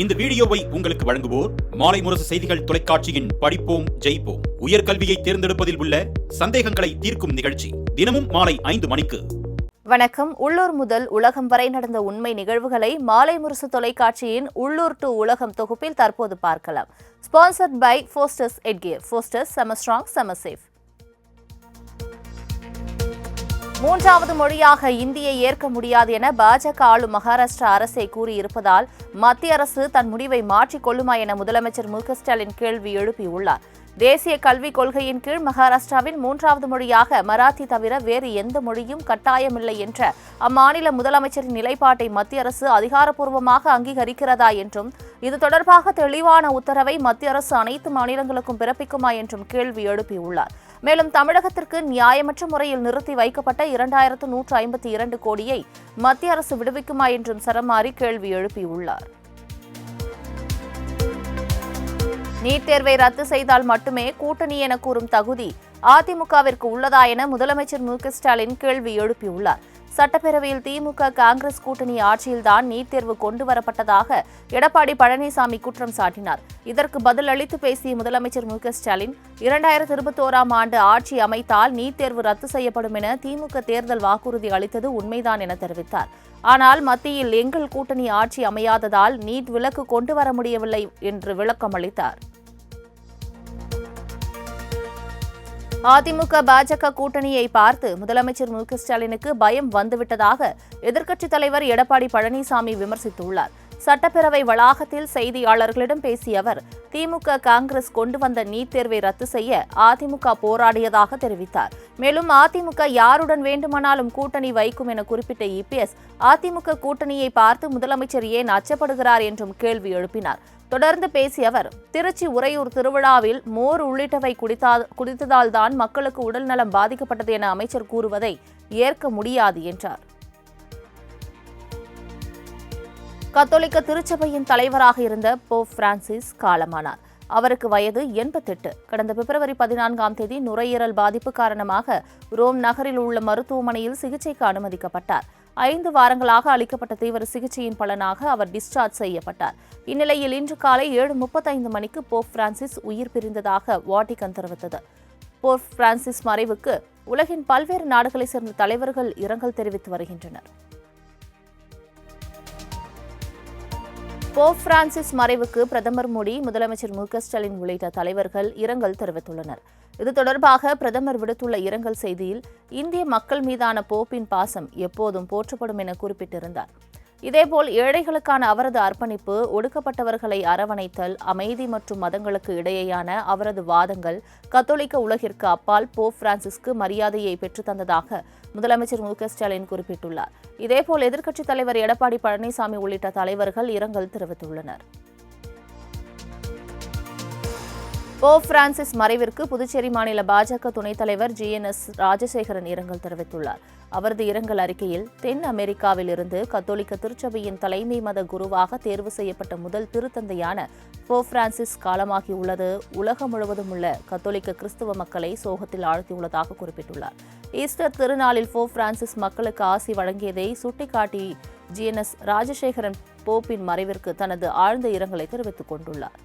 இந்த வீடியோவை உங்களுக்கு வழங்குவோர் மாலை முரசு செய்திகள் தொலைக்காட்சியின் படிப்போம் ஜெயிப்போம். உயர்கல்வியை தேர்ந்தெடுப்பதில் உள்ள சந்தேகங்களை தீர்க்கும் நிகழ்ச்சி தினமும் மாலை ஐந்து மணிக்கு. வணக்கம். உள்ளூர் முதல் உலகம் வரை நடந்த உண்மை நிகழ்வுகளை மாலை முரசு தொலைக்காட்சியின் உள்ளூர் டு உலகம் தொகுப்பில் தற்போது பார்க்கலாம். ஸ்பான்சர்ட் பை ஃபோஸ்டர்ஸ் எட்கியர் ஃபோஸ்டர்ஸ் செம ஸ்ட்ராங் செம சேஃப் மூன்றாவது மொழியாக இந்தியை ஏற்க முடியாது என பாஜக ஆளும் மகாராஷ்டிரா அரசை கூறியிருப்பதால் மத்திய அரசு தன் முடிவை மாற்றிக் கொள்ளுமா என முதலமைச்சர் மு ஸ்டாலின் கேள்வி எழுப்பியுள்ளார். தேசிய கல்விக் கொள்கையின் கீழ் மகாராஷ்டிராவின் மூன்றாவது மொழியாக மராத்தி தவிர வேறு எந்த மொழியும் கட்டாயமில்லை என்ற அம்மாநில முதலமைச்சரின் நிலைப்பாட்டை மத்திய அரசு அதிகாரப்பூர்வமாக அங்கீகரிக்கிறதா என்றும் இது தொடர்பாக தெளிவான உத்தரவை மத்திய அரசு அனைத்து மாநிலங்களுக்கும் பிறப்பிக்குமா என்றும் கேள்வி எழுப்பியுள்ளார். மேலும் தமிழகத்திற்கு நியாயமற்ற முறையில் நிறுத்தி வைக்கப்பட்ட இரண்டாயிரத்து நூற்று ஐம்பத்தி இரண்டு கோடியை மத்திய அரசு விடுவிக்குமா என்றும் சரமாரி கேள்வி எழுப்பியுள்ளார். நீட் தேர்வை ரத்து செய்தால் மட்டுமே கூட்டணி என கூறும் தகுதி அதிமுகவிற்கு உள்ளதா என முதலமைச்சர் மு ஸ்டாலின் கேள்வி எழுப்பியுள்ளார். சட்டப்பேரவையில் திமுக காங்கிரஸ் கூட்டணி ஆட்சியில்தான் நீட் தேர்வு கொண்டு வரப்பட்டதாக எடப்பாடி பழனிசாமி குற்றம் சாட்டினார். இதற்கு பதில் அளித்து பேசிய முதலமைச்சர் மு க ஸ்டாலின் இரண்டாயிரத்தி இருபத்தோராம் ஆண்டு ஆட்சி அமைத்தால் நீட் தேர்வு ரத்து செய்யப்படும் என திமுக தேர்தல் வாக்குறுதி அளித்தது உண்மைதான் என தெரிவித்தார். ஆனால் மத்தியில் எங்கள் கூட்டணி ஆட்சி அமையாததால் நீட் விலக்கு கொண்டு வர முடியவில்லை என்று விளக்கம் அளித்தார் அதிமுக பாஜக கூட்டணியை பார்த்து முதலமைச்சர் மு ஸ்டாலினுக்கு பயம் வந்துவிட்டதாக எதிர்க்கட்சித் தலைவர் எடப்பாடி பழனிசாமி விமர்சித்துள்ளார். சட்டப்பேரவை வளாகத்தில் செய்தியாளர்களிடம் பேசிய அவர் திமுக காங்கிரஸ் கொண்டு வந்த நீட் தேர்வை ரத்து செய்ய அதிமுக போராடியதாக தெரிவித்தார். மேலும் அதிமுக யாருடன் வேண்டுமானாலும் கூட்டணி வைக்கும் என குறிப்பிட்ட இபிஎஸ் அதிமுக கூட்டணியை பார்த்து முதலமைச்சர் ஏன் அச்சப்படுகிறார் என்றும் கேள்வி எழுப்பினார். தொடர்ந்து பேசிய அவர் திருச்சி உறையூர் திருவிழாவில் மோர் உள்ளிட்டவை குடித்தா குடித்ததால் தான் மக்களுக்கு உடல்நலம் பாதிக்கப்பட்டது என அமைச்சர் கூறுவதை ஏற்க முடியாது என்றார். கத்தோலிக்க திருச்சபையின் தலைவராக இருந்த போப் பிரான்சிஸ் காலமானார். அவருக்கு வயது எண்பத்தெட்டு. கடந்த பிப்ரவரி பதினான்காம் தேதி நுரையீரல் பாதிப்பு காரணமாக ரோம் நகரில் உள்ள மருத்துவமனையில் சிகிச்சைக்கு அனுமதிக்கப்பட்டார். ஐந்து வாரங்களாக அளிக்கப்பட்ட தீவிர சிகிச்சையின் பலனாக அவர் டிஸ்சார்ஜ் செய்யப்பட்டார். இந்நிலையில் இன்று காலை ஏழு முப்பத்தைந்து மணிக்கு போப் பிரான்சிஸ் உயிர் பிரிந்ததாக வாட்டிகன் தெரிவித்தது. போப் பிரான்சிஸ் மறைவுக்கு உலகின் பல்வேறு நாடுகளைச் சேர்ந்த தலைவர்கள் இரங்கல் தெரிவித்து வருகின்றனர். போப் பிரான்சிஸ் மறைவுக்கு பிரதமர் மோடி முதலமைச்சர் மு க ஸ்டாலின் உள்ளிட்ட தலைவர்கள் இரங்கல் தெரிவித்துள்ளனர். இது தொடர்பாக பிரதமர் விடுத்துள்ள இரங்கல் செய்தியில் இந்திய மக்கள் மீதான போப்பின் பாசம் எப்போதும் போற்றப்படும் என குறிப்பிட்டிருந்தார். இதேபோல் ஏழைகளுக்கான அவரது அர்ப்பணிப்பு ஒடுக்கப்பட்டவர்களை அரவணைத்தல் அமைதி மற்றும் மதங்களுக்கு இடையேயான அவரது வாதங்கள் கத்தோலிக்க உலகிற்கு அப்பால் போப் பிரான்சிஸ்க்கு மரியாதையை பெற்றுத்தந்ததாக முதலமைச்சர் மு க ஸ்டாலின் குறிப்பிட்டுள்ளார். இதேபோல் எதிர்க்கட்சித் தலைவர் எடப்பாடி பழனிசாமி உள்ளிட்ட தலைவர்கள் இரங்கல் தெரிவித்துள்ளனர். போப் பிரான்சிஸ் மறைவிற்கு புதுச்சேரி மாநில பாஜக துணைத் தலைவர் ஜி என் எஸ் ராஜசேகரன் இரங்கல் தெரிவித்துள்ளார். அவரது இரங்கல் அறிக்கையில் தென் அமெரிக்காவில் இருந்து கத்தோலிக்க திருச்சபையின் தலைமை மத குருவாக தேர்வு செய்யப்பட்ட முதல் திருத்தந்தையான போப் பிரான்சிஸ் காலமாகியுள்ளது. உலகம் முழுவதும் உள்ள கத்தோலிக்க கிறிஸ்துவ மக்களை சோகத்தில் ஆழ்த்தியுள்ளதாக குறிப்பிட்டுள்ளார். ஈஸ்டர் திருநாளில் போப் பிரான்சிஸ் மக்களுக்கு ஆசி வழங்கியதை சுட்டிக்காட்டி ஜிஎன்எஸ் ராஜசேகரன் போப்பின் மறைவிற்கு தனது ஆழ்ந்த இரங்கலை தெரிவித்துக் கொண்டுள்ளார்.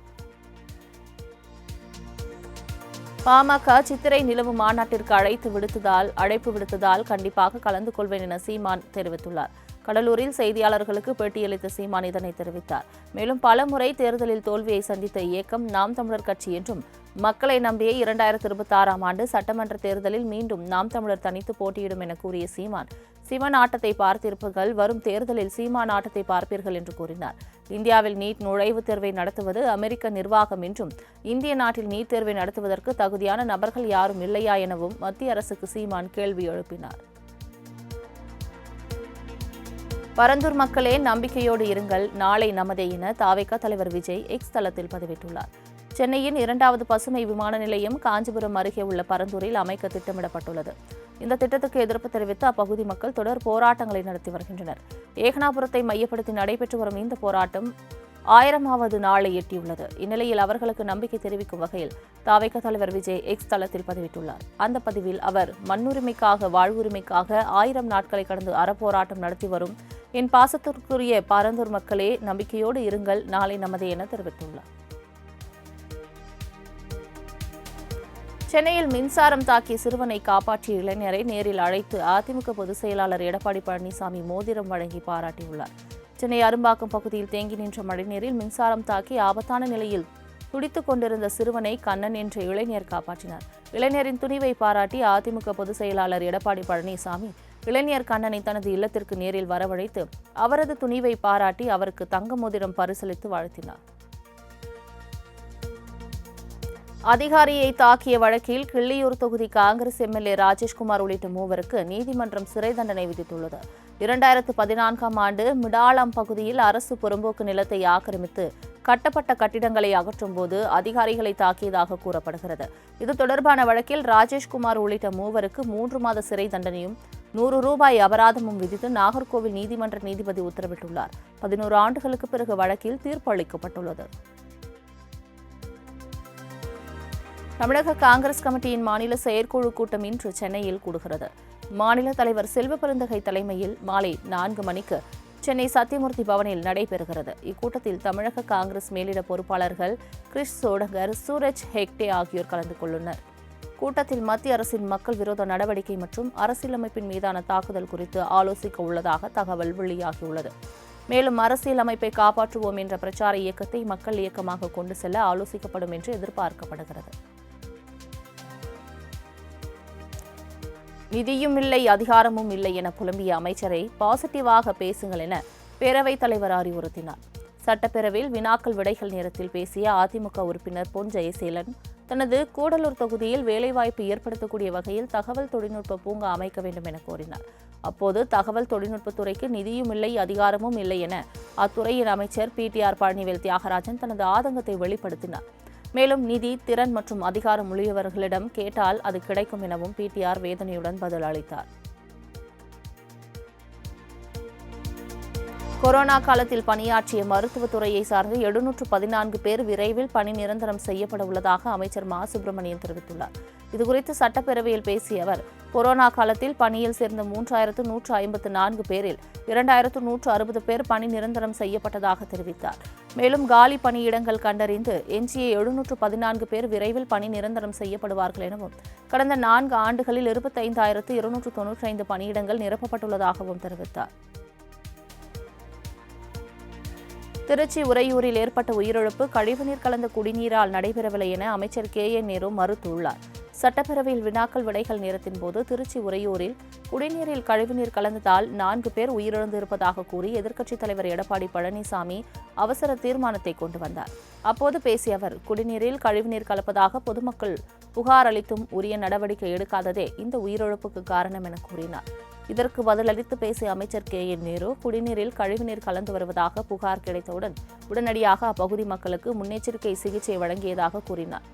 பாமக சித்திரை நிலவு மாநாட்டிற்கு அழைத்து விடுத்ததால் அழைப்பு விடுத்ததால் கண்டிப்பாக கலந்து கொள்வேன் என சீமான் தெரிவித்துள்ளார். கடலூரில் செய்தியாளர்களுக்கு பேட்டியளித்த சீமான் இதனை தெரிவித்தார். மேலும் பலமுறை தேர்தலில் தோல்வியை சந்தித்த இயக்கம் நாம் தமிழர் கட்சி என்றும் மக்களை நம்பிய இரண்டாயிரத்தி இருபத்தி ஆறாம் ஆண்டு சட்டமன்ற தேர்தலில் மீண்டும் நாம் தமிழர் தனித்து போட்டியிடும் என கூறிய சீமான் சிவன் ஆட்டத்தை பார்த்திருப்பீர்கள் வரும் தேர்தலில் சீமான் ஆட்டத்தை பார்ப்பீர்கள் என்று கூறினார். இந்தியாவில் நீட் நுழைவுத் தேர்வை நடத்துவது அமெரிக்க நிர்வாகம் என்றும் இந்திய நாட்டில் நீட் தேர்வை நடத்துவதற்கு தகுதியான நபர்கள் யாரும் இல்லையா எனவும் மத்திய அரசுக்கு சீமான் கேள்வி எழுப்பினார். பரந்தூர் மக்களே நம்பிக்கையோடு இருங்கள். நாளை நமதே என தாவேகா தலைவர் விஜய் எக்ஸ் தளத்தில் பதிவிட்டுள்ளார். சென்னையின் இரண்டாவது பசுமை விமான நிலையம் காஞ்சிபுரம் அருகே உள்ள பரந்தூரில் அமைக்க திட்டமிடப்பட்டுள்ளது. இந்த திட்டத்துக்கு எதிர்ப்பு தெரிவித்து அப்பகுதி மக்கள் தொடர் போராட்டங்களை நடத்தி வருகின்றனர். ஏகனாபுரத்தை மையப்படுத்தி நடைபெற்று வரும் இந்த போராட்டம் ஆயிரமாவது நாளை எட்டியுள்ளது. இந்நிலையில் அவர்களுக்கு நம்பிக்கை தெரிவிக்கும் வகையில் தாவைக்க தலைவர் விஜய் எக்ஸ் தளத்தில் பதிவிட்டுள்ளார். அந்த பதிவில் அவர் மண்ணுரிமைக்காக வாழ்வுரிமைக்காக ஆயிரம் நாட்களை கடந்து அறப்போராட்டம் நடத்தி வரும் என் பாசத்திற்குரிய பாரந்தூர் மக்களே நம்பிக்கையோடு இருங்கள். நாளை நமதே என தெரிவித்துள்ளார். சென்னையில் மின்சாரம் தாக்கிய சிறுவனை காப்பாற்றிய இளைஞரை நேரில் அழைத்து அதிமுக பொதுச் செயலாளர் எடப்பாடி பழனிசாமி மோதிரம் வழங்கி பாராட்டியுள்ளார். சென்னை அரும்பாக்கம் பகுதியில் தேங்கி நின்ற மழைநீரில் மின்சாரம் தாக்கி ஆபத்தான நிலையில் துடித்துக் கொண்டிருந்த சிறுவனை கண்ணன் என்ற இளைஞர் காப்பாற்றினார். இளைஞரின் துணிவை பாராட்டி அதிமுக பொதுச் செயலாளர் எடப்பாடி பழனிசாமி இளைஞர் கண்ணனை தனது இல்லத்திற்கு நேரில் வரவழைத்து அவரது துணிவை பாராட்டி அவருக்கு தங்க மோதிரம் பரிசளித்து வாழ்த்தினார். அதிகாரியை தாக்கிய வழக்கில் கிள்ளியூர் தொகுதி காங்கிரஸ் எம்எல்ஏ ராஜேஷ்குமார் உள்ளிட்ட மூவருக்கு நீதிமன்றம் சிறை தண்டனை விதித்துள்ளது. இரண்டாயிரத்து பதினான்காம் ஆண்டு மிடாலம் பகுதியில் அரசு புறம்போக்கு நிலத்தை ஆக்கிரமித்து கட்டப்பட்ட கட்டிடங்களை அகற்றும் போது அதிகாரிகளை தாக்கியதாக கூறப்படுகிறது. இது தொடர்பான வழக்கில் ராஜேஷ்குமார் உள்ளிட்ட மூவருக்கு மூன்று மாத சிறை தண்டனையும் நூறு ரூபாய் அபராதமும் விதித்து நாகர்கோவில் நீதிமன்ற நீதிபதி உத்தரவிட்டுள்ளார். பதினோரு ஆண்டுகளுக்கு பிறகு வழக்கில் தீர்ப்பு அளிக்கப்பட்டுள்ளது. தமிழக காங்கிரஸ் கமிட்டியின் மாநில செயற்குழு கூட்டம் இன்று சென்னையில் கூடுகிறது. மாநில தலைவர் செல்வ பெருந்தகை தலைமையில் மாலை நான்கு மணிக்கு சென்னை சத்தியமூர்த்தி பவனில் நடைபெறுகிறது. இக்கூட்டத்தில் தமிழக காங்கிரஸ் மேலிட பொறுப்பாளர்கள் கிறிஸ் சோடங்கர் சூரஜ் ஹெக்டே ஆகியோர் கலந்து கொள்ளுனர். கூட்டத்தில் மத்திய அரசின் மக்கள் விரோத நடவடிக்கை மற்றும் அரசியலமைப்பின் மீதான தாக்குதல் குறித்து ஆலோசிக்க உள்ளதாக தகவல் வெளியாகியுள்ளது. மேலும் அரசியலமைப்பை காப்பாற்றுவோம் என்ற பிரச்சார இயக்கத்தை மக்கள் இயக்கமாக கொண்டு செல்ல ஆலோசிக்கப்படும் என்று எதிர்பார்க்கப்படுகிறது. நிதியும் இல்லை அதிகாரமும் இல்லை என புலம்பிய அமைச்சரை பாசிட்டிவாக பேசுங்கள் என பேரவைத் தலைவர் அறிவுறுத்தினார். சட்டப்பேரவையில் வினாக்கள் விடைகள் நேரத்தில் பேசிய அதிமுக உறுப்பினர் பொன் ஜெயசீலன் தனது கூடலூர் தொகுதியில் வேலைவாய்ப்பு ஏற்படுத்தக்கூடிய வகையில் தகவல் தொழில்நுட்ப பூங்கா அமைக்க வேண்டும் என கோரினார். அப்போது தகவல் தொழில்நுட்பத்துறைக்கு நிதியும் இல்லை அதிகாரமும் இல்லை என அத்துறையின் அமைச்சர் பிடிஆர் பழனிவேல் தியாகராஜன் தனது ஆதங்கத்தை வெளிப்படுத்தினார். மேலும் நிதி திறன் மற்றும் அதிகாரம் உடையவர்களிடம் கேட்டால் அது கிடைக்கும் எனவும் பிடிஆர் வேதனையுடன் பதிலளித்தார். கொரோனா காலத்தில் பணியாற்றிய மருத்துவத்துறையை சார்ந்த எழுநூற்று பதினான்கு பேர் விரைவில் பணி நிரந்தரம் செய்யப்பட உள்ளதாக அமைச்சர் மா. சுப்பிரமணியன் தெரிவித்துள்ளார். இதுகுறித்து சட்டப்பேரவையில் பேசிய அவர் கொரோனா காலத்தில் பணியில் சேர்ந்த மூன்றாயிரத்து நூற்று ஐம்பத்து நான்கு பேரில் இரண்டாயிரத்து நூற்று அறுபது பேர் பணி நிரந்தரம் செய்யப்பட்டதாக தெரிவித்தார். மேலும் காலி பணியிடங்கள் கண்டறிந்து எஞ்சிய எழுநூற்று பதினான்கு பேர் விரைவில் பணி நிரந்தரம் செய்யப்படுவார்கள் எனவும் கடந்த நான்கு ஆண்டுகளில் இருபத்தைந்தாயிரத்து இருநூற்று தொன்னூற்றி ஐந்து பணியிடங்கள் நிரப்பப்பட்டுள்ளதாகவும் தெரிவித்தார். திருச்சி உறையூரில் ஏற்பட்ட உயிரிழப்பு கழிவுநீர் கலந்த குடிநீரால் நடைபெறவில்லை என அமைச்சர் கே என் நேரு மறுத்துள்ளார். சட்டப்பேரவையில் வினாக்கள் விடைகள் நேரத்தின் போது திருச்சி உறையூரில் குடிநீரில் கழிவுநீர் கலந்ததால் நான்கு பேர் உயிரிழந்திருப்பதாக கூறி எதிர்க்கட்சித் தலைவர் எடப்பாடி பழனிசாமி அவசர தீர்மானத்தை கொண்டு வந்தார். அப்போது பேசிய அவர் குடிநீரில் கழிவுநீர் கலப்பதாக பொதுமக்கள் புகார் அளித்தும் உரிய நடவடிக்கை எடுக்காததே இந்த உயிரிழப்புக்கு காரணம் என கூறினார். இதற்கு பதிலளித்து பேசிய அமைச்சர் கே என் நேரு குடிநீரில் கழிவுநீர் கலந்து வருவதாக புகார் கிடைத்தவுடன் உடனடியாக அப்பகுதி மக்களுக்கு முன்னெச்சரிக்கை சிகிச்சை வழங்கியதாக கூறினார்.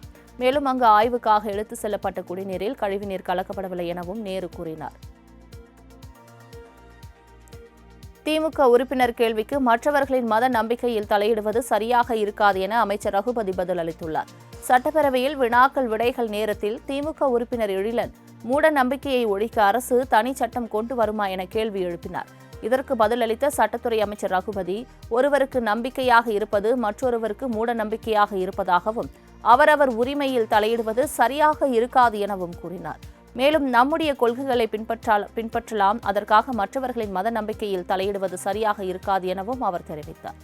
மேலும் அங்கு ஆய்வுக்காக எடுத்து செல்லப்பட்ட குடிநீரில் கழிவுநீர் கலக்கப்படவில்லை எனவும் நேரு கூறினார். திமுக உறுப்பினர் கேள்விக்கு மற்றவர்களின் மத நம்பிக்கையில் தலையிடுவது சரியாக இருக்காது என அமைச்சர் ரகுபதி பதில் அளித்துள்ளார் சட்டப்பேரவையில் வினாக்கள் விடைகள் நேரத்தில் திமுக உறுப்பினர் எழிலன் மூட நம்பிக்கையை ஒழிக்க அரசு தனி சட்டம் கொண்டு வருமா என கேள்வி எழுப்பினார். இதற்கு பதிலளித்த சட்டத்துறை அமைச்சர் ரகுபதி ஒருவருக்கு நம்பிக்கையாக இருப்பது மற்றொருவருக்கு மூட நம்பிக்கையாக இருப்பதாகவும் அவரவர் உரிமையில் தலையிடுவது சரியாக இருக்காது எனவும் கூறினார். மேலும் நம்முடைய கொள்கைகளை பின்பற்றால் பின்பற்றலாம் அதற்காக மற்றவர்களின் மத நம்பிக்கையில் தலையிடுவது சரியாக இருக்காது எனவும் அவர் தெரிவித்தார்.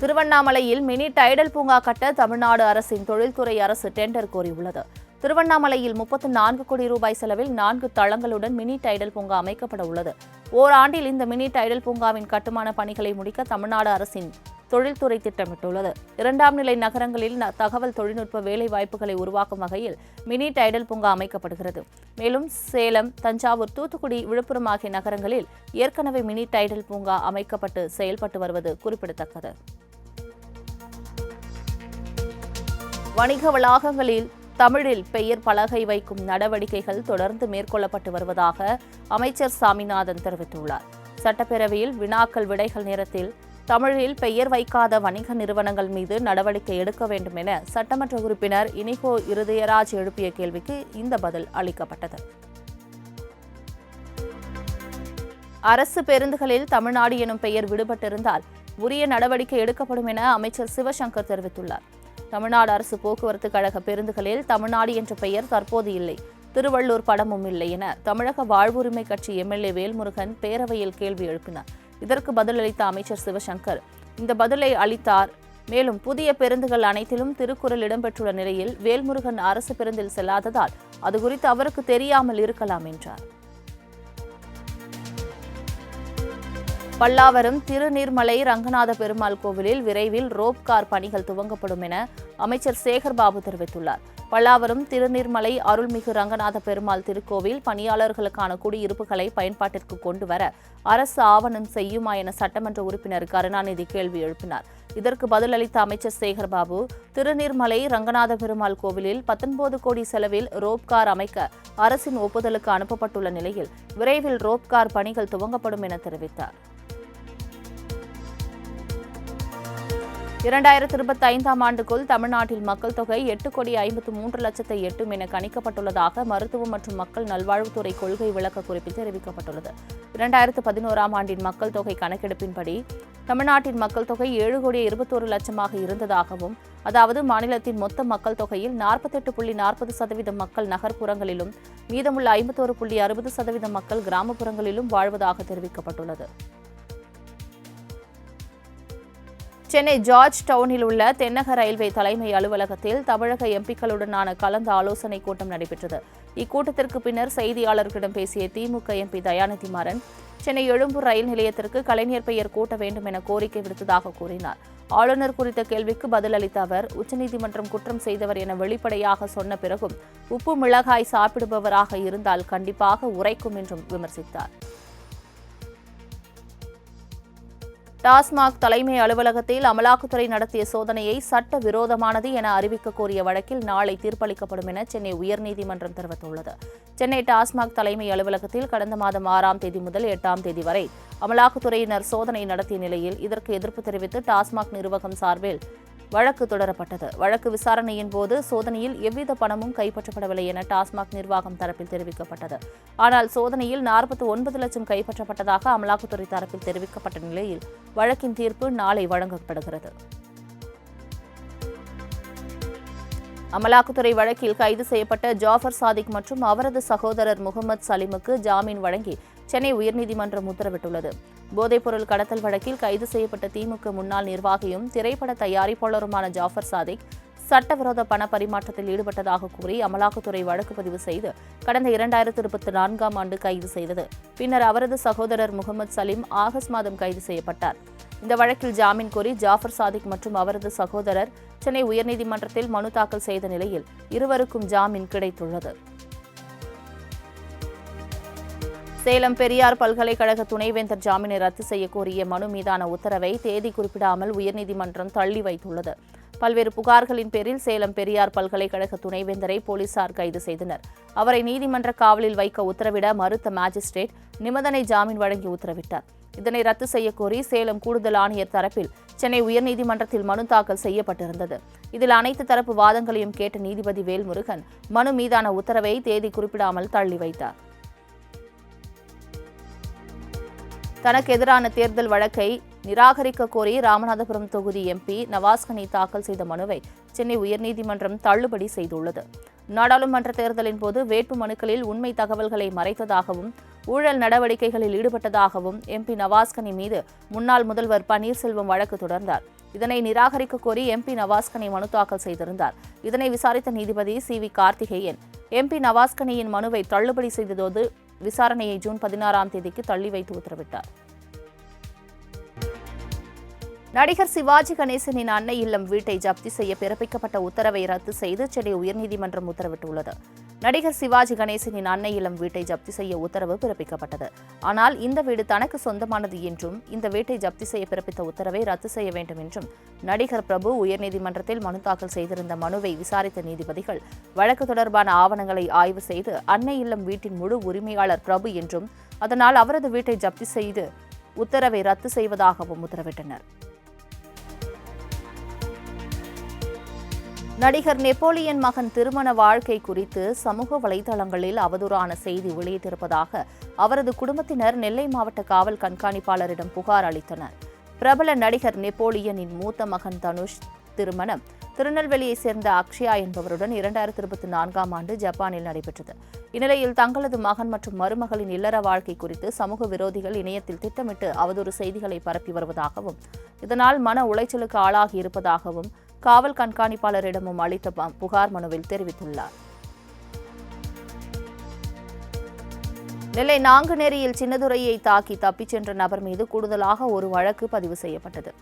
திருவண்ணாமலையில் மினி டைடல் பூங்கா கட்ட தமிழ்நாடு அரசின் தொழில்துறை அரசு டெண்டர் கோரியுள்ளது. திருவண்ணாமலையில் முப்பத்து நான்கு கோடி ரூபாய் செலவில் நான்கு தளங்களுடன் மினி டைடல் பூங்கா அமைக்கப்பட உள்ளது. ஓராண்டில் இந்த மினி டைடல் பூங்காவின் கட்டுமான பணிகளை முடிக்க தமிழ்நாடு அரசின் தொழில்துறை திட்டமிட்டுள்ளது. இரண்டாம் நிலை நகரங்களில் தகவல் தொழில்நுட்ப வேலை வாய்ப்புகளை உருவாக்கும் வகையில் மினி டைடல் பூங்கா அமைக்கப்படுகிறது. மேலும் சேலம் தஞ்சாவூர் தூத்துக்குடி விழுப்புரம் ஆகிய நகரங்களில் ஏற்கனவே மினி டைடல் பூங்கா அமைக்கப்பட்டு செயல்பட்டு வருவது குறிப்பிடத்தக்கது. வணிக வளாகங்களில் தமிழில் பெயர் பலகை வைக்கும் நடவடிக்கைகள் தொடர்ந்து மேற்கொள்ளப்பட்டு வருவதாக அமைச்சர் சாமிநாதன் தெரிவித்துள்ளார். சட்டப்பேரவையில் வினாக்கள் விடைகள் நேரத்தில் தமிழில் பெயர் வைக்காத வணிக நிறுவனங்கள் மீது நடவடிக்கை எடுக்க வேண்டும் என சட்டமன்ற உறுப்பினர் இனிகோ இருதயராஜ் எழுப்பிய கேள்விக்கு இந்த பதில் அளிக்கப்பட்டது. அரசு பேருந்துகளில் தமிழ்நாடு எனும் பெயர் விடுபட்டிருந்தால் உரிய நடவடிக்கை எடுக்கப்படும் என அமைச்சர் சிவசங்கர் தெரிவித்துள்ளார். தமிழ்நாடு அரசு போக்குவரத்து கழக பேருந்துகளில் தமிழ்நாடு என்ற பெயர் தற்போது இல்லை. திருவள்ளூர் படமும் இல்லை என தமிழக வாழ்வுரிமை கட்சி எம்எல்ஏ வேல்முருகன் பேரவையில் கேள்வி எழுப்பினார். இதற்கு பதிலளித்த அமைச்சர் சிவசங்கர் இந்த பதிலை அளித்தார். மேலும் புதிய பேருந்துகள் அனைத்திலும் திருக்குறள் இடம்பெற்றுள்ள நிலையில் வேல்முருகன் அரசு பேருந்தில் செல்லாததால் அது குறித்து அவருக்கு தெரியாமல் இருக்கலாம் என்றார். பல்லாவரம் திருநீர்மலை ரங்கநாத பெருமாள் கோவிலில் விரைவில் ரோப் கார் பணிகள் துவங்கப்படும் என அமைச்சர் சேகர்பாபு தெரிவித்துள்ளார். பல்லாவரம் திருநீர்மலை அருள்மிகு ரங்கநாத பெருமாள் திருக்கோவில் பணியாளர்களுக்கான குடியிருப்புகளை பயன்பாட்டிற்கு கொண்டு வர அரசு ஆவணம் செய்யுமா என சட்டமன்ற உறுப்பினர் கருணாநிதி கேள்வி எழுப்பினார். இதற்கு பதிலளித்த அமைச்சர் சேகர்பாபு திருநீர்மலை ரங்கநாத பெருமாள் கோவிலில் பத்தொன்பது கோடி செலவில் ரோப் கார் அமைக்க அரசின் ஒப்புதலுக்கு அனுப்பப்பட்டுள்ள நிலையில் விரைவில் ரோப் கார் பணிகள் துவங்கப்படும் என தெரிவித்தார். இரண்டாயிரத்தி இருபத்தி ஐந்தாம் ஆண்டுக்குள் தமிழ்நாட்டில் மக்கள் தொகை எட்டு கோடி ஐம்பத்து மூன்று லட்சத்தை எட்டும் என கணிக்கப்பட்டுள்ளதாக மருத்துவம் மற்றும் மக்கள் நல்வாழ்வுத்துறை கொள்கை விளக்க குறிப்பில் தெரிவிக்கப்பட்டுள்ளது. இரண்டாயிரத்து பதினோராம் ஆண்டின் மக்கள் தொகை கணக்கெடுப்பின்படி தமிழ்நாட்டின் மக்கள் தொகை ஏழு கோடி இருபத்தோரு லட்சமாக இருந்ததாகவும் அதாவது மாநிலத்தின் மொத்த மக்கள் தொகையில் நாற்பத்தெட்டு புள்ளி நாற்பது சதவீதம் மக்கள் நகர்ப்புறங்களிலும் மீதமுள்ள ஐம்பத்தோரு புள்ளி அறுபது சதவீதம் மக்கள் கிராமப்புறங்களிலும் வாழ்வதாக தெரிவிக்கப்பட்டுள்ளது. சென்னை ஜார்ஜ் டவுனில் உள்ள தென்னக ரயில்வே தலைமை அலுவலகத்தில் தமிழக எம்பிக்களுடனான கலந்து ஆலோசனை கூட்டம் நடைபெற்றது. இக்கூட்டத்திற்கு பின்னர் செய்தியாளர்களிடம் பேசிய திமுக எம்பி தயாநிதி மாறன் சென்னை எழும்பூர் ரயில் நிலையத்திற்கு கலைஞர் பெயர் கூட்ட வேண்டும் என கோரிக்கை விடுத்ததாக கூறினார். ஆளுநர் குறித்த கேள்விக்கு பதிலளித்த அவர் உச்சநீதிமன்றம் குற்றம் செய்தவர் என வெளிப்படையாக சொன்ன பிறகும் உப்பு மிளகாய் சாப்பிடுபவராக இருந்தால் கண்டிப்பாக உரைக்கும் என்றும் விமர்சித்தார். டாஸ்மாக் தலைமை அலுவலகத்தில் அமலாக்கத்துறை நடத்திய சோதனையை சட்ட விரோதமானது என அறிவிக்க கோரிய வழக்கில் நாளை தீர்ப்பளிக்கப்படும் என சென்னை உயர்நீதிமன்றம் தெரிவித்துள்ளது. சென்னை டாஸ்மாக் தலைமை அலுவலகத்தில் கடந்த மாதம் ஆறாம் தேதி முதல் எட்டாம் தேதி வரை அமலாக்கத்துறையினர் சோதனை நடத்திய நிலையில் இதற்கு எதிர்ப்பு தெரிவித்து டாஸ்மாக் நிர்வாகம் சார்பில் வழக்கு தொடரப்பட்டது. வழக்கு விசாரணையின் போது சோதனையில் எவ்வித பணமும் கைப்பற்றப்படவில்லை என டாஸ்மாக் நிர்வாகம் தரப்பில் தெரிவிக்கப்பட்டது. ஆனால் சோதனையில் நாற்பத்தி ஒன்பது லட்சம் கைப்பற்றப்பட்டதாக அமலாக்கத்துறை தரப்பில் தெரிவிக்கப்பட்ட நிலையில் வழக்கின் தீர்ப்பு நாளை வழங்கப்படுகிறது. அமலாக்கத்துறை வழக்கில் கைது செய்யப்பட்ட ஜாஃபர் சாதிக் மற்றும் அவரது சகோதரர் முகமது சலீமுக்கு ஜாமீன் வழங்கி சென்னை உயர்நீதிமன்றம் உத்தரவிட்டுள்ளது. போதைப்பொருள் கடத்தல் வழக்கில் கைது செய்யப்பட்ட திமுக முன்னாள் நிர்வாகியும் திரைப்பட தயாரிப்பாளருமான ஜாஃபர் சாதிக் சட்டவிரோத பண பரிமாற்றத்தில் ஈடுபட்டதாக கூறி அமலாக்கத்துறை வழக்கு பதிவு செய்து கடந்த இரண்டாயிரத்து இருபத்தி நான்காம் ஆண்டு கைது செய்தது. பின்னர் அவரது சகோதரர் முகமது சலீம் ஆகஸ்ட் மாதம் கைது செய்யப்பட்டார். இந்த வழக்கில் ஜாமீன் கோரி ஜாஃபர் சாதிக் மற்றும் அவரது சகோதரர் சென்னை உயர்நீதிமன்றத்தில் மனு தாக்கல் செய்த நிலையில் இருவருக்கும் ஜாமீன் கிடைத்துள்ளது. சேலம் பெரியார் பல்கலைக்கழக துணைவேந்தர் ஜாமீனை ரத்து செய்ய கோரிய மனு மீதான உத்தரவை தேதி குறிப்பிடாமல் உயர்நீதிமன்றம் தள்ளி வைத்துள்ளது. பல்வேறு புகார்களின் பேரில் சேலம் பெரியார் பல்கலைக்கழக துணைவேந்தரை போலீசார் கைது செய்தனர். அவரை நீதிமன்ற காவலில் வைக்க உத்தரவிட மறுத்த மாஜிஸ்ட்ரேட் நிபந்தனை ஜாமீன் வழங்கி உத்தரவிட்டார். இதனை ரத்து செய்யக்கோரி சேலம் கூடுதல் ஆணையர் தரப்பில் சென்னை உயர்நீதிமன்றத்தில் மனு தாக்கல் செய்யப்பட்டிருந்தது. இதில் அனைத்து தரப்பு வாதங்களையும் கேட்ட நீதிபதி வேல்முருகன் மனு மீதான உத்தரவை தேதி குறிப்பிடாமல் தள்ளி வைத்தார். தனக்கு எதிரான தேர்தல் வழக்கை நிராகரிக்க கோரி ராமநாதபுரம் தொகுதி எம்பி நவாஸ்கனி தாக்கல் செய்த மனுவை சென்னை உயர்நீதிமன்றம் தள்ளுபடி செய்துள்ளது. நாடாளுமன்ற தேர்தலின் போது வேட்பு மனுக்களில் உண்மை தகவல்களை மறைத்ததாகவும் ஊழல் நடவடிக்கைகளில் ஈடுபட்டதாகவும் எம்பி நவாஸ்கனி மீது முன்னாள் முதல்வர் பன்னீர்செல்வம் வழக்கு தொடர்ந்தார். இதனை நிராகரிக்க கோரி எம்பி நவாஸ்கனி மனு தாக்கல் செய்திருந்தார். இதனை விசாரித்த நீதிபதி சி வி கார்த்திகேயன் எம்பி நவாஸ்கனியின் மனுவை தள்ளுபடி செய்ததோடு விசாரணையை ஜூன் பதினாறாம் தேதிக்கு தள்ளி வைத்து உத்தரவிட்டார். நடிகர் சிவாஜி கணேசனின் அன்னை இல்லம் வீட்டை ஜப்தி செய்ய பிறப்பிக்கப்பட்ட உத்தரவை ரத்து செய்து சென்னை உயர்நீதிமன்றம் உத்தரவிட்டுள்ளது. நடிகர் சிவாஜி கணேசனின் அன்னை இல்லம் வீட்டை ஜப்தி செய்ய உத்தரவு பிறப்பிக்கப்பட்டது. ஆனால் இந்த வீடு தனக்கு சொந்தமானது என்றும் இந்த வீட்டை ஜப்தி செய்ய பிறப்பித்த உத்தரவை ரத்து செய்ய வேண்டும் என்றும் நடிகர் பிரபு உயர்நீதிமன்றத்தில் மனு தாக்கல் செய்திருந்த மனுவை விசாரித்த நீதிபதிகள் வழக்கு தொடர்பான ஆவணங்களை ஆய்வு செய்து அன்னை இல்லம் வீட்டின் முழு உரிமையாளர் பிரபு என்றும் அதனால் அவரது வீட்டை ஜப்தி செய்து உத்தரவை ரத்து செய்வதாகவும் உத்தரவிட்டனர். நடிகர் நெப்போலியன் மகன் திருமண வாழ்க்கை குறித்து சமூக வலைதளங்களில் அவதூறான செய்தி வெளியிட்டிருப்பதாக அவரது குடும்பத்தினர் நெல்லை மாவட்ட காவல் கண்காணிப்பாளரிடம் புகார் அளித்தனர். பிரபல நடிகர் நெப்போலியனின் மூத்த மகன் தனுஷ் திருமணம் திருநெல்வேலியைச் சேர்ந்த அக்ஷயா என்பவருடன் இரண்டாயிரத்தி இருபத்தி நான்காம் ஆண்டு ஜப்பானில் நடைபெற்றது. இந்நிலையில் தங்களது மகன் மற்றும் மருமகளின் இல்லற வாழ்க்கை குறித்து சமூக விரோதிகள் இணையத்தில் திட்டமிட்டு அவதூறு செய்திகளை பரப்பி வருவதாகவும் இதனால் மன உளைச்சலுக்கு ஆளாகி இருப்பதாகவும் காவல் கண்காணிப்பாளரிடமும் அளித்த புகார் மனுவில் தெரிவித்துள்ளார். நெல்லை நாங்குநேரியில் சின்னதுரையை தாக்கி தப்பிச் சென்ற நபர் மீது கூடுதலாக ஒரு வழக்கு பதிவு செய்யப்பட்டது.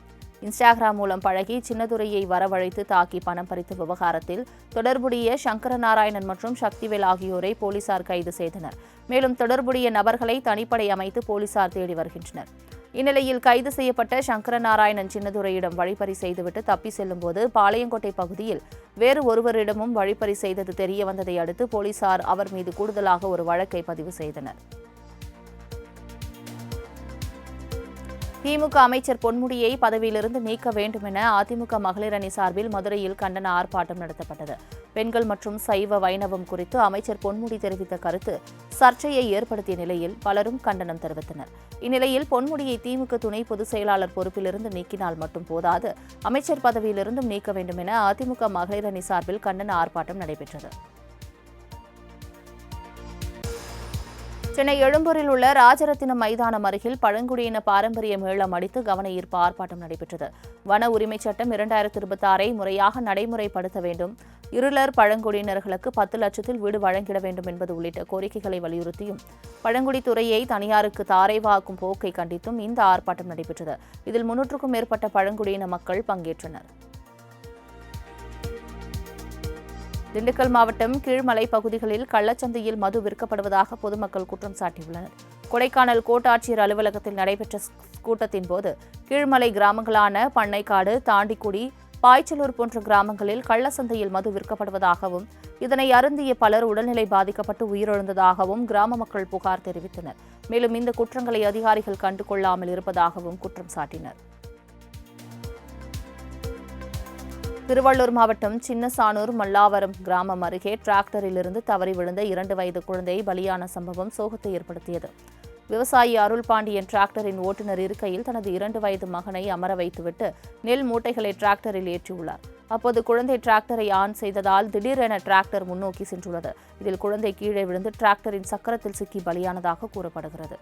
இன்ஸ்டாகிராம் மூலம் பழகி சின்னதுரையை வரவழைத்து தாக்கி பணம் பறித்த விவகாரத்தில் தொடர்புடைய சங்கரநாராயணன் மற்றும் சக்திவேல் ஆகியோரை போலீசார் கைது செய்தனர். மேலும் தொடர்புடைய நபர்களை தனிப்படை அமைத்து போலீசார் தேடி வருகின்றனர். இந்நிலையில் கைது செய்யப்பட்ட சங்கரநாராயணன் சின்னதுரையிடம் வழிப்பறி செய்துவிட்டு தப்பி செல்லும்போது பாளையங்கோட்டை பகுதியில் வேறு ஒருவரிடமும் வழிப்பறி செய்தது தெரிய வந்ததை அடுத்து போலீசார் அவர் மீது கூடுதலாக ஒரு வழக்கை பதிவு செய்தனர். திமுக அமைச்சர் பொன்முடியை பதவியிலிருந்து நீக்க வேண்டும் என அதிமுக மகளிர் அணி சார்பில் மதுரையில் கண்டன ஆர்ப்பாட்டம் நடத்தப்பட்டது. பெண்கள் மற்றும் சைவ வைணவம் குறித்து அமைச்சர் பொன்முடி தெரிவித்த கருத்து சர்ச்சையை ஏற்படுத்திய நிலையில் பலரும் கண்டனம் தெரிவித்தனர். இந்நிலையில் பொன்முடியை திமுக துணை பொதுச் செயலாளர் பொறுப்பிலிருந்து நீக்கினால் மட்டும் போதாது அமைச்சர் பதவியிலிருந்தும் நீக்க வேண்டும் என அதிமுக மகளிர் அணி சார்பில் கண்டன ஆர்ப்பாட்டம் நடைபெற்றது. சென்னை எழும்பூரில் உள்ள ராஜரத்தினம் மைதானம் அருகில் பழங்குடியின பாரம்பரிய மேளம் அடித்து கவன ஈர்ப்பு ஆர்ப்பாட்டம் நடைபெற்றது. வன உரிமைச் சட்டம் இரண்டாயிரத்தி இருபத்தி ஆறை முறையாக நடைமுறைப்படுத்த வேண்டும். இருளர் பழங்குடியினர்களுக்கு பத்து லட்சத்தில் வீடு வழங்கிட வேண்டும் என்பது உள்ளிட்ட கோரிக்கைகளை வலியுறுத்தியும் பழங்குடி துறையை தனியாருக்கு தாரைவாக்கும் போக்கை கண்டித்தும் இந்த ஆர்ப்பாட்டம் நடைபெற்றது. இதில் முன்னூற்றுக்கும் மேற்பட்ட பழங்குடியின மக்கள் பங்கேற்றனர். திண்டுக்கல் மாவட்டம் கீழ்மலை பகுதிகளில் கள்ளச்சந்தையில் மது விற்கப்படுவதாக பொதுமக்கள் குற்றம் சாட்டியுள்ளனர். கொடைக்கானல் கோட்டாட்சியர் அலுவலகத்தில் நடைபெற்ற கூட்டத்தின் போது கீழ்மலை கிராமங்களான பண்ணைக்காடு தாண்டிக்குடி பாய்ச்சலூர் போன்ற கிராமங்களில் கள்ளச்சந்தையில் மது விற்கப்படுவதாகவும் இதனை அருந்திய பலர் உடல்நிலை பாதிக்கப்பட்டு உயிரிழந்ததாகவும் கிராம மக்கள் புகார் தெரிவித்தனர். மேலும் இந்த குற்றங்களை அதிகாரிகள் கண்டுகொள்ளாமல் இருப்பதாகவும் குற்றம் சாட்டினர். திருவள்ளூர் மாவட்டம் சின்னசானூர் மல்லாவரம் கிராமம் அருகே டிராக்டரிலிருந்து தவறி விழுந்த இரண்டு வயது குழந்தை பலியான சம்பவம் சோகத்தை ஏற்படுத்தியது. விவசாயி அருள் பாண்டியன் டிராக்டரின் ஓட்டுநர் இருக்கையில் தனது இரண்டு வயது மகனை அமர வைத்துவிட்டு நெல் மூட்டைகளை டிராக்டரில் ஏற்றியுள்ளார். அப்போது குழந்தை டிராக்டரை ஆன் செய்ததால் திடீரென டிராக்டர் முன்னோக்கி சென்றுள்ளது. இதில் குழந்தை கீழே விழுந்து டிராக்டரின் சக்கரத்தில் சிக்கி பலியானதாக கூறப்படுகிறது.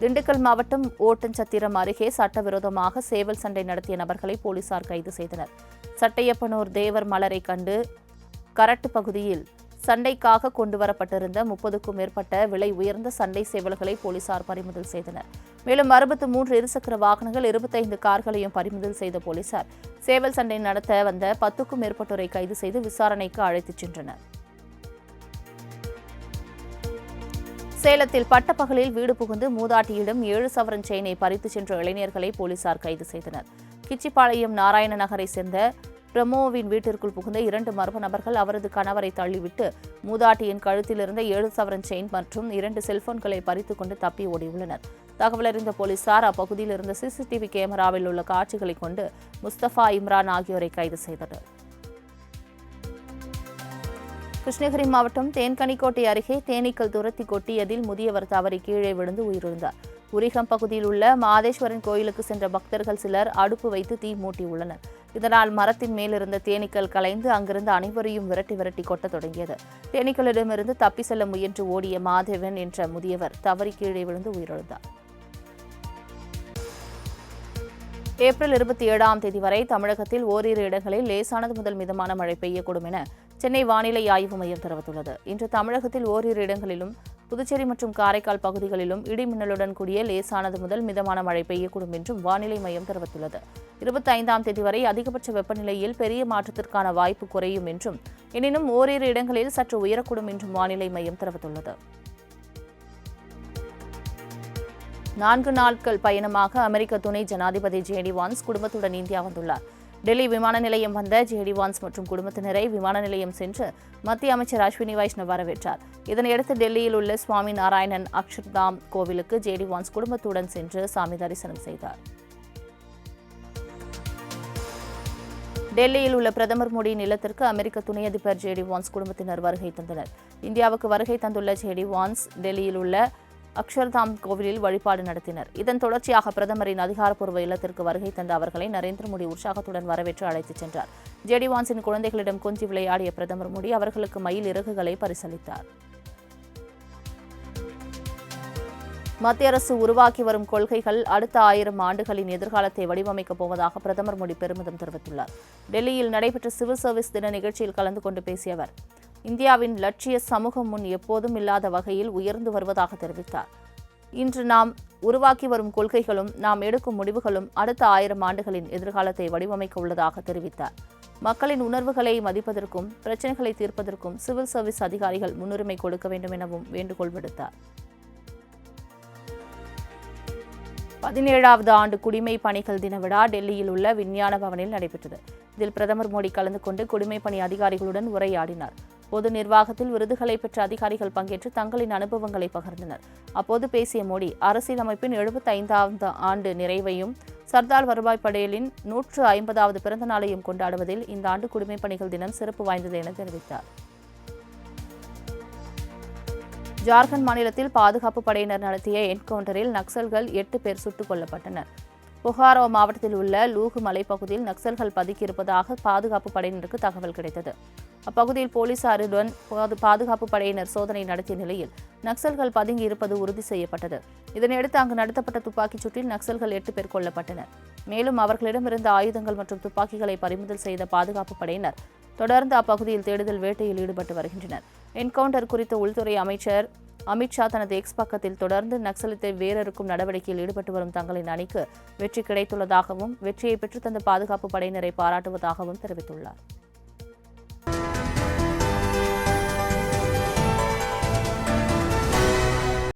திண்டுக்கல் மாவட்டம் ஓட்டஞ்சத்திரம் அருகே சட்டவிரோதமாக சேவல் சண்டை நடத்திய நபர்களை போலீசார் கைது செய்தனர். சட்டையப்பனூர் தேவர் மலரை கண்டு கரட்டு பகுதியில் சண்டைக்காக கொண்டுவரப்பட்டிருந்த முப்பதுக்கும் மேற்பட்ட விலை உயர்ந்த சண்டை சேவல்களை போலீசார் பறிமுதல் செய்தனர். மேலும் அறுபத்து மூன்று இருசக்கர வாகனங்கள் இருபத்தைந்து கார்களையும் பறிமுதல் செய்த போலீசார் சேவல் சண்டை நடத்த வந்த பத்துக்கும் மேற்பட்டோரை கைது செய்து விசாரணைக்கு அழைத்துச் சென்றனர். சேலத்தில் பட்டப்பகலில் வீடு புகுந்து மூதாட்டியிடம் ஏழு சவரன் செயினை பறித்து சென்ற இளைஞர்களை போலீசார் கைது செய்தனர். கிச்சிப்பாளையம் நாராயண நகரை சேர்ந்த பிரமோவின் வீட்டிற்குள் புகுந்த இரண்டு மர்ம நபர்கள் அவரது கணவரை தள்ளிவிட்டு மூதாட்டியின் கழுத்தில் இருந்த ஏழு சவரன் செயின் மற்றும் இரண்டு செல்போன்களை பறித்துக்கொண்டு தப்பி ஓடியுள்ளனர். தகவலறிந்த போலீசார் அப்பகுதியில் இருந்த சிசிடிவி கேமராவில் உள்ள காட்சிகளை கொண்டு முஸ்தபா இம்ரான் ஆகியோரை கைது செய்தனர். கிருஷ்ணகிரி மாவட்டம் தேன்கனிக்கோட்டை அருகே தேனீக்கள் துரத்தி கொட்டியதில் முதியவர் தவறி கீழே விழுந்து உயிரிழந்தார். உரிகம் பகுதியில் உள்ள மாதேஸ்வரன் கோயிலுக்கு சென்ற பக்தர்கள் சிலர் அடுப்பு வைத்து தீ மூட்டியுள்ளனர். இதனால் மரத்தின் மேலிருந்த தேனீக்கள் கலைந்து அங்கிருந்த அனைவரையும் விரட்டி விரட்டி கொட்டத் தொடங்கியது. தேனீக்களிடமிருந்து தப்பி செல்ல முயன்று ஓடிய மாதேவன் என்ற முதியவர் தவறி கீழே விழுந்து உயிரிழந்தார். ஏப்ரல் இருபத்தி ஏழாம் தேதி வரை தமிழகத்தில் ஓரிரு இடங்களில் லேசானது முதல் மிதமான மழை பெய்யக்கூடும் என சென்னை வானிலை ஆய்வு மையம் தெரிவித்துள்ளது. இன்று தமிழகத்தில் ஓரிரு இடங்களிலும் புதுச்சேரி மற்றும் காரைக்கால் பகுதிகளிலும் இடி மின்னலுடன் கூடிய லேசானது முதல் மிதமான மழை பெய்யக்கூடும் என்றும் வானிலை மையம் தெரிவித்துள்ளது. இருபத்தி ஐந்தாம் தேதி வரை அதிகபட்ச வெப்பநிலையில் பெரிய மாற்றத்திற்கான வாய்ப்பு குறையும் என்றும் எனினும் ஓரிரு இடங்களில் சற்று உயரக்கூடும் என்றும் வானிலை மையம் தெரிவித்துள்ளது. நான்கு நாட்கள் பயணமாக அமெரிக்க துணை ஜனாதிபதி ஜேடி வான்ஸ் குடும்பத்துடன் இந்தியா வந்துள்ளார். டெல்லி விமான நிலையம் வந்த ஜேடி வான்ஸ் மற்றும் குடும்பத்தினரை விமான நிலையம் சென்று மத்திய அமைச்சர் அஸ்வினி வைஷ்ணவ் வரவேற்றார். இதனையடுத்து டெல்லியில் உள்ள சுவாமி நாராயணன் அக்ஷர்தாம் கோவிலுக்கு ஜேடி வான்ஸ் குடும்பத்துடன் சென்று சாமி தரிசனம் செய்தார். டெல்லியில் உள்ள பிரதமர் மோடி நிலத்திற்கு அமெரிக்க துணை அதிபர் ஜேடி வான்ஸ் குடும்பத்தினர் வருகை தந்தனர். இந்தியாவுக்கு வருகை தந்துள்ள ஜேடி வான்ஸ் டெல்லியில் உள்ள அக்ஷர்தாம் கோவிலில் வழிபாடு நடத்தினர். இதன் தொடர்ச்சியாக பிரதமரின் அதிகாரப்பூர்வ இல்லத்திற்கு வருகை தந்த அவர்களை நரேந்திர மோடி உற்சாகத்துடன் வரவேற்று அழைத்துச் சென்றார். ஜெடிவான்ஸின் குழந்தைகளிடம் கொஞ்சி விளையாடிய பிரதமர் மோடி அவர்களுக்கு மயில் இறகுகளை பரிசளித்தார். மத்திய அரசு உருவாக்கி வரும் கொள்கைகள் அடுத்த ஆயிரம் ஆண்டுகளின் எதிர்காலத்தை வடிவமைக்கப் போவதாக பிரதமர் மோடி பெருமிதம் தெரிவித்துள்ளார். டெல்லியில் நடைபெற்ற சிவில் சர்வீஸ் தின நிகழ்ச்சியில் கலந்து கொண்டு பேசிய அவர் இந்தியாவின் லட்சிய சமூகம் முன் எப்போதும் இல்லாத வகையில் உயர்ந்து வருவதாக தெரிவித்தார். இன்று நாம் உருவாக்கி வரும் கொள்கைகளும் நாம் எடுக்கும் முடிவுகளும் அடுத்த ஆயிரம் ஆண்டுகளின் எதிர்காலத்தை வடிவமைக்க உள்ளதாக தெரிவித்தார். மக்களின் உணர்வுகளை மதிப்பதற்கும் பிரச்சினைகளை தீர்ப்பதற்கும் சிவில் சர்வீஸ் அதிகாரிகள் முன்னுரிமை கொடுக்க வேண்டும் எனவும் வேண்டுகோள் விடுத்தார். பதினேழாவது ஆண்டு குடிமை பணிகள் தின விழா டெல்லியில் உள்ள விஞ்ஞான பவனில் நடைபெற்றது. இதில் பிரதமர் மோடி கலந்து கொண்டு குடிமை பணி அதிகாரிகளுடன் உரையாடினார். பொது நிர்வாகத்தில் விருதுகளை பெற்ற அதிகாரிகள் பங்கேற்று தங்களின் அனுபவங்களை பகிர்ந்தனர். அப்போது பேசிய மோடி அரசியலமைப்பின் எழுபத்தைந்தாவது ஆண்டு நிறைவையும் சர்தார் வல்லபாய் படேலின் நூற்று ஐம்பதாவது பிறந்த நாளையும் கொண்டாடுவதில் இந்த ஆண்டு குடிமைப் பணிகள் தினம் சிறப்பு வாய்ந்தது என தெரிவித்தார். ஜார்க்கண்ட் மாநிலத்தில் பாதுகாப்பு படையினர் நடத்திய என்கவுண்டரில் நக்சல்கள் எட்டு பேர் சுட்டுக் கொல்லப்பட்டனர். புகாரோ மாவட்டத்தில் உள்ள லூகு மலைப்பகுதியில் நக்சல்கள் பதுக்கியிருப்பதாக பாதுகாப்பு படையினருக்கு தகவல் கிடைத்தது. அப்பகுதியில் போலீசாருடன் பாதுகாப்பு படையினர் சோதனை நடத்திய நிலையில் நக்சல்கள் பதுங்கி இருப்பது உறுதி செய்யப்பட்டது. இதனையடுத்து அங்கு நடத்தப்பட்ட துப்பாக்கிச் சூட்டில் நக்சல்கள் எட்டு பேர் கொல்லப்பட்டனர். மேலும் அவர்களிடமிருந்த ஆயுதங்கள் மற்றும் துப்பாக்கிகளை பறிமுதல் செய்த பாதுகாப்பு படையினர் தொடர்ந்து அப்பகுதியில் தேடுதல் வேட்டையில் ஈடுபட்டு வருகின்றனர். என்கவுண்டர் குறித்த உள்துறை அமைச்சர் அமித்ஷா தனது எக்ஸ் பக்கத்தில் தொடர்ந்து நக்சலத்தை வேறறுக்கும் நடவடிக்கையில் ஈடுபட்டு வரும் தங்களின் அணிக்கு வெற்றி கிடைத்துள்ளதாகவும் வெற்றியை பெற்றுத்தந்த பாதுகாப்பு படையினரை பாராட்டுவதாகவும் தெரிவித்துள்ளார்.